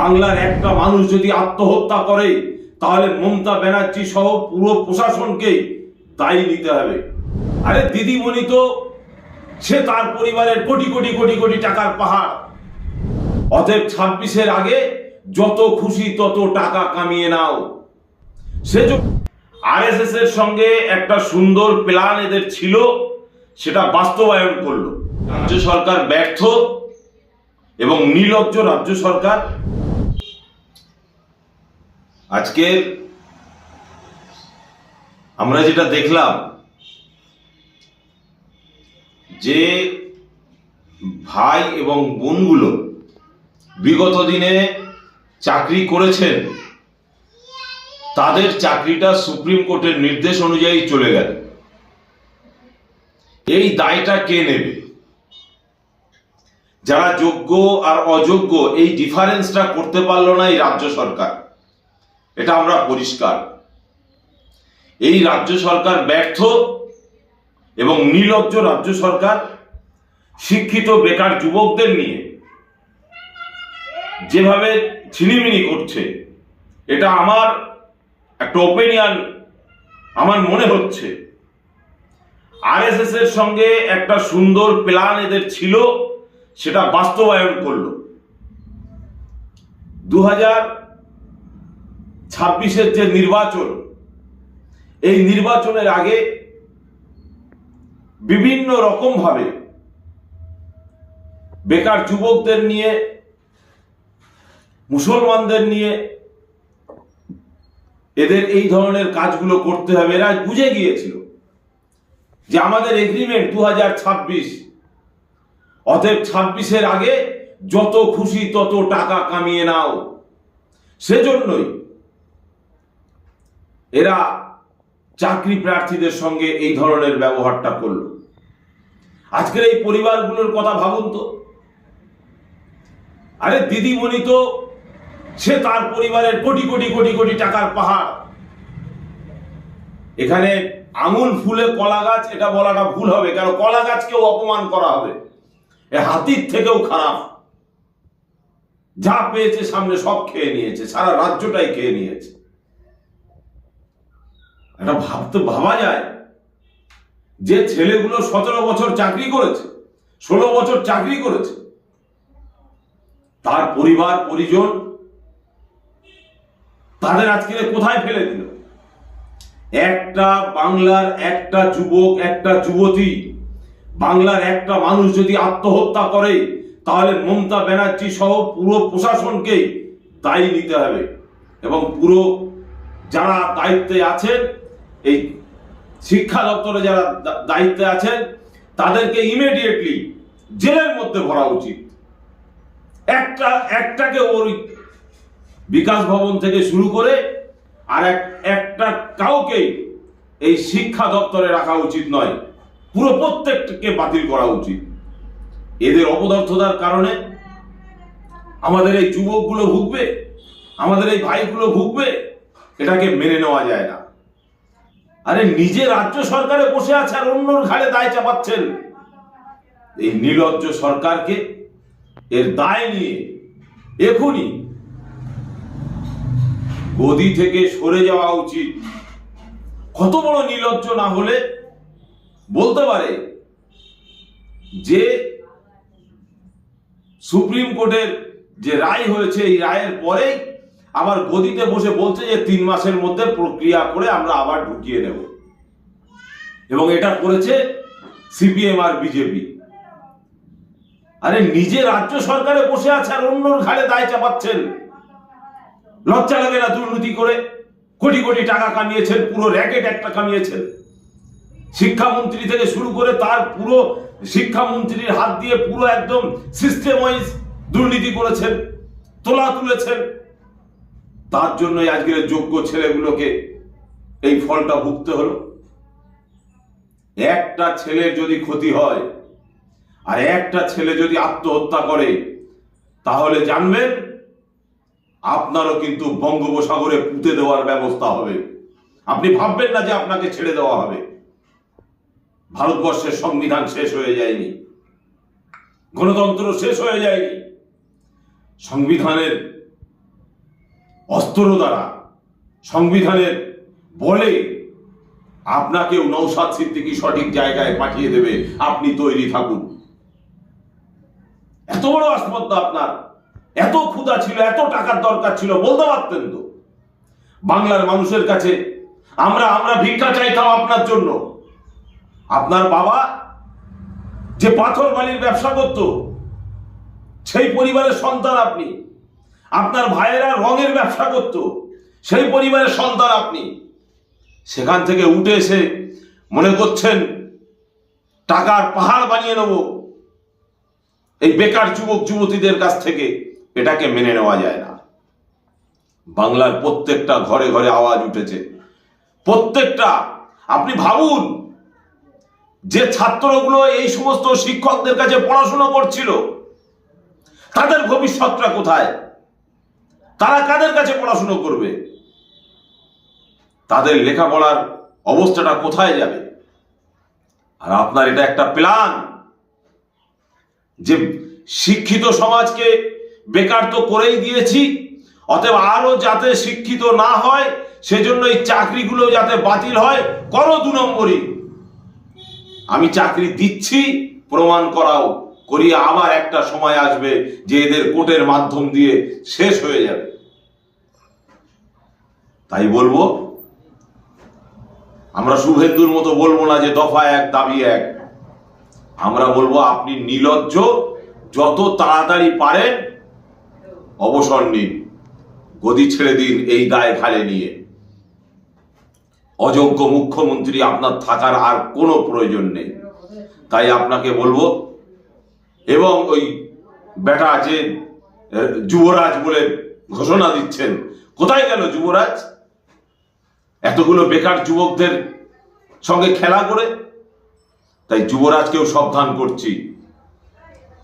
বাংলার একটা মানুষ যদি আত্মহত্যা করে, তাহলে মমতা ব্যানার্জি সহ পুরো প্রশাসনকে দায়ী নিতে হবে। আরে দিদিমণি তো, সে তার পরিবারের কোটি কোটি কোটি কোটি টাকার পাহাড়। অতএব ছাব্বিশের আগে যত খুশি তত টাকা কামিয়ে নাও। সে আরএসএস এর সঙ্গে একটা সুন্দর প্ল্যান এদের ছিল, সেটা বাস্তবায়ন করল। রাজ্য সরকার ব্যর্থ এবং নির্লজ্জ রাজ্য সরকার আজকের আমরা যেটা দেখলাম, যে ভাই এবং বোনগুলো বিগত দিনে চাকরি করেছেন, তাদের চাকরিটা সুপ্রিম কোর্টের নির্দেশ অনুযায়ী চলে গেল। এই দায়টা কে নেবে? যারা যোগ্য আর অযোগ্য, এই ডিফারেন্সটা করতে পারল না এই রাজ্য সরকার। এটা আমরা পরিষ্কার। এই রাজ্য সরকার ব্যর্থ এবং নির্লজ্জ রাজ্য সরকার শিক্ষিত বেকার যুবকদের নিয়ে যেভাবে ছিনিমিনি করছে, এটা আমার একটা ওপিনিয়ন আমার মনে হচ্ছে। আরএসএস এর সঙ্গে একটা সুন্দর প্ল্যান এদের ছিল, সেটা বাস্তবায়ন করল। দু হাজার ছাব্বিশের যে নির্বাচন, এই নির্বাচনের আগে বিভিন্ন রকম ভাবে বেকার যুবকদের নিয়ে, মুসলমানদের নিয়ে এদের এই ধরনের কাজগুলো করতে হবে। এরা বুঝে গিয়েছিল যে আমাদের এগ্রিমেন্ট দু হাজার ছাব্বিশ, অতএব ছাব্বিশের আগে যত খুশি তত টাকা কামিয়ে নাও। সেজন্যই এরা চাকরি প্রার্থীদের সঙ্গে এই ধরনের ব্যবহারটা করল। আজকের এই পরিবারগুলোর কথা ভাবুন তো। আরে দিদিমণি তো, সে তার পরিবারের কোটি কোটি কোটি কোটি টাকার পাহাড়। এখানে আঙুল ফুলে কলা গাছ, এটা বলাটা ভুল হবে কারণ কলা গাছকেও অপমান করা হবে। এ হাতির থেকেও খারাপ। যা পেয়েছে সামনে সব খেয়ে নিয়েছে, সারা রাজ্যটাই খেয়ে নিয়েছে। এটা ভাবতে ভাবা যায়। যে ছেলেগুলো সতেরো বছর চাকরি করেছে, ষোলো বছর চাকরি করেছে, তার পরিবার, পরিজন তাদের আজকে কোথায় ফেলে দিল? একটা বাংলার একটা যুবক, একটা যুবতী, বাংলার একটা মানুষ যদি আত্মহত্যা করে, তাহলে মমতা ব্যানার্জি সহ পুরো প্রশাসনকে দায়ী নিতে হবে। এবং পুরো যারা দায়িত্বে আছেন এই শিক্ষা দপ্তরে যারা দায়িত্বে আছেন, তাদেরকে ইমিডিয়েটলি জেলের মধ্যে ভরা উচিত। একটা, একটাকে ওর বিকাশ ভবন থেকে শুরু করে আর এক, একটা কাউকে এই শিক্ষা দপ্তরে রাখা উচিত নয়। পুরো প্রত্যেককে বাতিল করা উচিত। এদের অপদার্থতার কারণে আমাদের এই যুবকগুলো ভুগবে, আমাদের এই ভাইগুলো ভুগবে, এটাকে মেনে নেওয়া যায় না। আরে নিজে রাজ্য সরকারে বসে আছে আর অন্যর ঘাড়ে দায় চাপাচ্ছেন। এই নির্লজ্জ সরকারকে এর দায় নিয়ে এখনই গদি থেকে সরে যাওয়া উচিত। কত বড় নির্লজ্জ না হলে বলতে পারে যে সুপ্রিম কোর্টের যে রায় হয়েছে, এই রায়ের পরেই আবার গদিতে বসে বলছে যে তিন মাসের মধ্যে প্রক্রিয়া করে আমরা আবার ঢুকিয়ে নেব। এবং এটা করেছে সিপিএম আর বিজেপি। আরে নিজে রাজ্য সরকারে বসে আছে আর অন্যর ঘাড়ে দায় চাপাচ্ছেন। লজ্জা লাগে না দুর্নীতি করে। কোটি কোটি টাকা কামিয়েছেন, পুরো র্যাকেট একটা কামিয়েছেন। শিক্ষামন্ত্রী থেকে শুরু করে তার পুরো শিক্ষামন্ত্রীর হাত দিয়ে পুরো একদম সিস্টেম ওয়াইজ দুর্নীতি করেছেন, তোলা তুলেছেন। তার জন্যই আজকের যোগ্য ছেলেগুলোকে এই ফলটা ভুগতে হলো। একটা ছেলের যদি ক্ষতি হয়, আর একটা ছেলে যদি আত্মহত্যা করে, তাহলে জানবেন আপনারও কিন্তু বঙ্গোপসাগরে পুঁতে দেওয়ার ব্যবস্থা হবে। আপনি ভাববেন না যে আপনাকে ছেড়ে দেওয়া হবে। ভারতবর্ষের সংবিধান শেষ হয়ে যায়নি। গণতন্ত্র শেষ হয়ে যায়নি। সংবিধানের অস্ত্র দ্বারা সংবিধানের বলে আপনাকেও নৌসাদ সিদ্দিকী সঠিক জায়গায় পাঠিয়ে দেবে, আপনি তৈরি থাকুন। এত বড় আসপদ্দা আপনার, এত ক্ষুধা ছিল, এত টাকার দরকার ছিল, বলতে পারতেন তো। বাংলার মানুষের কাছে আমরা আমরা ভিক্ষা চাইতাম আপনার জন্য। আপনার বাবা যে পাথর বালির ব্যবসা করত, সেই পরিবারের সন্তান আপনি। আপনার ভাইয়েরা রঙের ব্যবসা করত। সেই পরিবারের সন্তান আপনি। সেখান থেকে উঠে এসে মনে করছেন, টাকার পাহাড় বানিয়ে নেব। এই বেকার যুবক, যুবতীদের কাছ থেকে এটাকে মেনে নেওয়া যায় না। বাংলার প্রত্যেকটা ঘরে ঘরে আওয়াজ উঠেছে। প্রত্যেকটা, আপনি ভাবুন, যে ছাত্রগুলো এই সমস্ত শিক্ষকদের কাছে পড়াশোনা করছিল, তাদের ভবিষ্যৎটা কোথায়? তারা কাদের কাছে পড়াশুনো করবে? তাদের লেখাপড়ার অবস্থাটা কোথায় যাবে? আর আপনার এটা একটা প্ল্যান যে শিক্ষিত সমাজকে বেকার তো করেই দিয়েছি, অতএব আরও যাতে শিক্ষিত না হয়, সেজন্য এই চাকরিগুলো যাতে বাতিল হয়, করো দু নম্বরই। আমি চাকরি দিচ্ছি, প্রমাণ করাও। করিয়ে আবার একটা সময় আসবে যে এদের কোর্টের মাধ্যম দিয়ে শেষ হয়ে যাবে। তাই বলব, আমরা শুভেন্দুর মতো বলব না যে দফা এক, দাবি এক। আমরা বলব আপনি নিলজ্জ, যত তাড়াতাড়ি পারেন, অবসর নিন। গদি ছেড়ে দিন এই দায় ঘাড়ে নিয়ে। অযোগ্য মুখ্যমন্ত্রী আপনার থাকার আর কোনো প্রয়োজন নেই। তাই আপনাকে বলব এবং ওই বেটা যে যুবরাজ বলে ঘোষণা দিচ্ছেন, কোথায় গেল যুবরাজ? এতগুলো বেকার যুবকদের সঙ্গে খেলা করে? তাই যুবরাজকেও সাবধান করছি।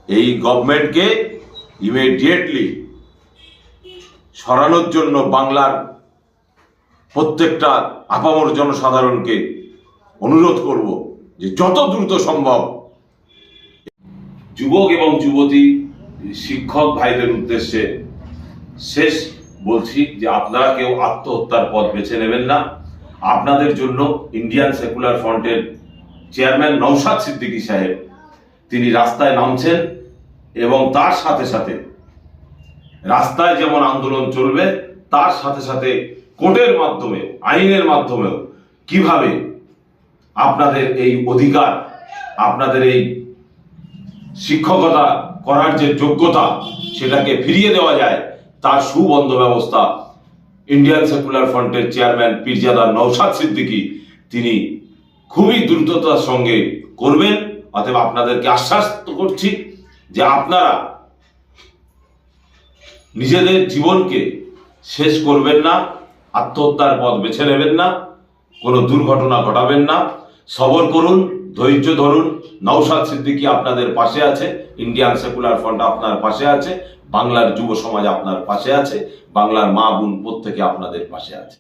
এই গভর্নমেন্টকে ইমিডিয়েটলি সরানোর জন্য বাংলার প্রত্যেকটা আপামর জনসাধারণকে অনুরোধ করব যে যত দ্রুত সম্ভব যুবক এবং যুবতী, শিক্ষক ভাইদের উদ্দেশ্যে শেষ বলছি যে আপনারা কেউ আত্মহত্যার পথ বেছে নেবেন না। আপনাদের জন্য ইন্ডিয়ান সেকুলার ফ্রন্টের চেয়ারম্যান নৌসাদ সিদ্দিকী সাহেব তিনি রাস্তায় নামছেন এবং তার সাথে সাথে রাস্তায় যেমন আন্দোলন চলবে, তার সাথে সাথে কোর্টের মাধ্যমে, আইনের মাধ্যমেও কীভাবে আপনাদের এই অধিকার, আপনাদের এই শিক্ষকতা করার যে যোগ্যতা সেটাকে ফিরিয়ে দেওয়া যায়, তার সুবন্ধ ব্যবস্থা ইন্ডিয়ান সেকুলার ফ্রন্টের চেয়ারম্যান পীরজাদা নৌসাদ সিদ্দিকী তিনি খুবই দ্রুততার সঙ্গে করবেন। অতএব আপনাদেরকে আশ্বাস করছি যে আপনারা নিজেদের জীবনকে শেষ করবেন না, আত্মহত্যার পথ বেছে নেবেন না, কোনো দুর্ঘটনা ঘটাবেন না। সবর করুন ধৈর্য ধরুন। নওশাদ সিদ্দিকি আপনাদের পাশে আছে। ইন্ডিয়ান সেকুলার ফ্রন্ট আপনার পাশে আছে। বাংলার যুব সমাজ আপনার পাশে আছে। বাংলার মা বোন প্রত্যেকে আপনাদের পাশে আছে।